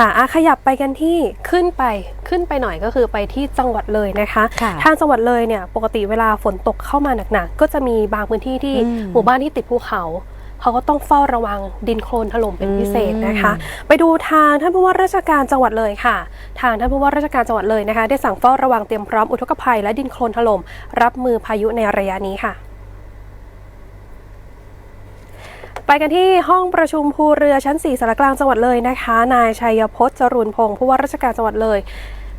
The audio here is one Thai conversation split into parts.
ค่ะอะขยับไปกันที่ขึ้นไปขึ้นไปหน่อยก็คือไปที่จังหวัดเลยนะคะค่ะทางจังหวัดเลยเนี่ยปกติเวลาฝนตกเข้ามาหนักๆก็จะมีบางพื้นที่ที่อืมหมู่บ้านที่ติดภูเขาเขาก็ต้องเฝ้าระวังดินโคลนถล่มเป็นพิเศษนะคะอืมไปดูทางท่านผู้ว่าราชการจังหวัดเลยค่ะ ทางท่านผู้ว่าราชการจังหวัดเลยนะคะ ได้สั่งเฝ้าระวังเตรียมพร้อมอุทกภัยและดินโคลนถล่มรับมือพายุในระยะนี้ค่ะ ไปกันที่ห้องประชุมภูเรือชั้น 4สารกลางจังหวัดเลยนะคะ นายชัยพจน์จรุนพงศ์ผู้ว่าราชการจังหวัดเลย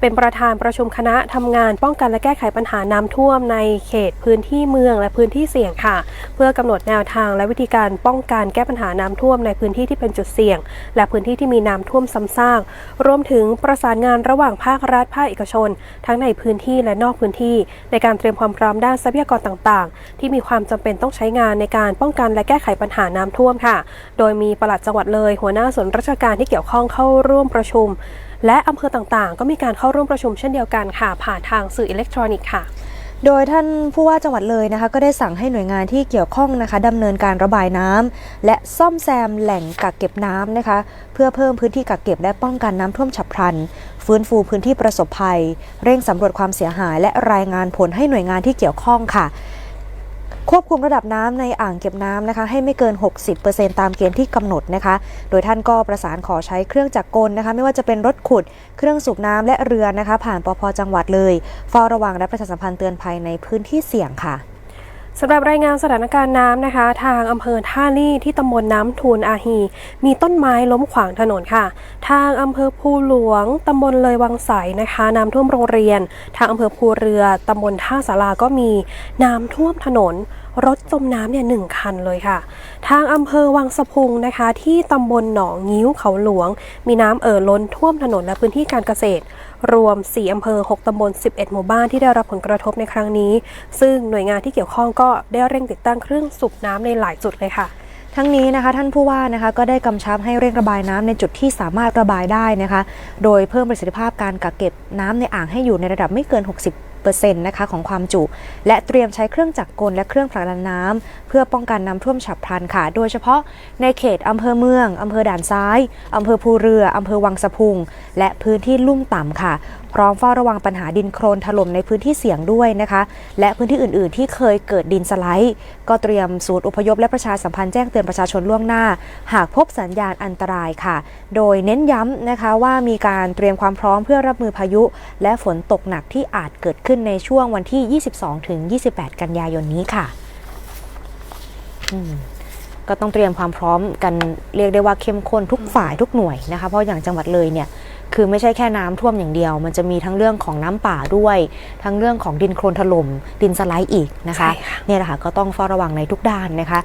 เป็นประธานประชุมคณะทำงานป้องกันและแก้ไขปัญหาน้ำท่วมในเขตพื้นที่เมืองและพื้นที่เสี่ยงค่ะ เพื่อกำหนดแนวทางและวิธีการป้องกันแก้ปัญหาน้ำท่วมในพื้นที่ที่เป็นจุดเสี่ยง และพื้นที่ที่มีน้ำท่วมซ้ำซากรวมถึงประสานงานระหว่างภาครัฐภาคเอกชน ทั้งในพื้นที่และนอกพื้นที่ ในการเตรียมความพร้อมด้านทรัพยากรต่าง ๆ ที่มีความจำเป็นต้องใช้งานในการป้องกันและแก้ไขปัญหาน้ำท่วมค่ะ โดยมีปลัดจังหวัดเลย หัวหน้าส่วนราชการที่เกี่ยวข้องเข้าร่วมประชุม และอำเภอต่างๆ ก็มีการเข้าร่วมประชุมเช่นเดียวกันค่ะ ผ่านทางสื่ออิเล็กทรอนิกส์ค่ะโดยท่านผู้ว่าจังหวัดเลยนะคะ ก็ได้สั่งให้หน่วยงานที่เกี่ยวข้องนะคะดำเนินการระบายน้ำและซ่อมแซมแหล่งกักเก็บน้ำนะคะ เพื่อเพิ่มพื้นที่กักเก็บและป้องกันน้ำท่วมฉับพลัน ฟื้นฟูพื้นที่ประสบภัย เร่งสำรวจความเสียหาย และรายงานผลให้หน่วยงานที่เกี่ยวข้องค่ะ ควบคุมระดับน้ำในอ่างเก็บน้ำนะคะให้ไม่เกิน 60%ตามเกณฑ์ที่กำหนดนะคะ โดยท่านก็ประสานขอใช้เครื่องจักรกลนะคะ ไม่ว่าจะเป็นรถขุด เครื่องสูบน้ำและเรือนะคะ ผ่านปพจังหวัดเลยเฝ้าระวังและประชาสัมพันธ์เตือนภัยในพื้นที่เสี่ยงค่ะสำหรับรายงานสถานการณ์น้ำนะคะ ทางอำเภอท่าลี่ที่ตำบลน้ำทูลอาฮี มีต้นไม้ล้มขวางถนนค่ะ ทางอำเภอภูหลวงตำบลเลยวังใสนะคะ น้ำท่วมโรงเรียน ทางอำเภอภูเรือตำบลท่าสาราก็มีน้ำท่วมถนน รถจมน้ำเนี่ยหนึ่งคันเลยค่ะ ทางอำเภอวังสะพุงนะคะ ที่ตำบลหนองงิ้วเขาหลวง มีน้ำเอ่อล้นท่วมถนนและพื้นที่การเกษตร รวม 4 อำเภอ 6 ตำบล 11 หมู่บ้านที่ได้รับผลกระทบในครั้งนี้ ซึ่งหน่วยงานที่เกี่ยวข้องก็ได้เร่งติดตั้งเครื่องสูบน้ำในหลายจุดเลยค่ะทั้งนี้นะคะท่านผู้ว่านะคะก็ได้กำชับให้เร่งระบายน้ำในจุดที่สามารถระบายได้นะคะ โดยเพิ่มประสิทธิภาพการกักเก็บน้ำในอ่างให้อยู่ในระดับไม่เกิน 60 นะคะของความจุ และเตรียมใช้เครื่องจักรกลและเครื่องผลักดันน้ำเพื่อป้องกันน้ำท่วมฉับพลันค่ะ โดยเฉพาะในเขตอำเภอเมืองอำเภอด่านซ้ายอำเภอภูเรืออำเภอวังสะพุงและพื้นที่ลุ่มต่ำค่ะ พร้อมเฝ้าระวังปัญหาดินโครนถล่มในพื้นที่เสี่ยงด้วยนะคะ และพื้นที่อื่น ๆ ที่เคยเกิดดินสไลด์ ก็เตรียมศูนย์อพยพและประชาสัมพันธ์แจ้งเตือนประชาชนล่วงหน้า หากพบสัญญาณอันตรายค่ะ โดยเน้นย้ำนะคะว่ามีการเตรียมความพร้อมเพื่อรับมือพายุ และฝนตกหนักที่อาจเกิดขึ้นในช่วงวันที่ 22-28 กันยายนนี้ค่ะก็ต้องเตรียมความพร้อมกันเรียกได้ว่าเข้มข้นทุกฝ่ายทุกหน่วยนะคะ เพราะอย่างจังหวัดเลยเนี่ย คือไม่ใช่แค่น้ำท่วมอย่างเดียว มันจะมีทั้งเรื่องของน้ำป่าด้วย ทั้งเรื่องของดินโคลนถล่มดินสไลด์อีกนะคะใช่ค่ะเนี่ยแหละค่ะก็ต้องเฝ้าระวังในทุกด้านนะคะ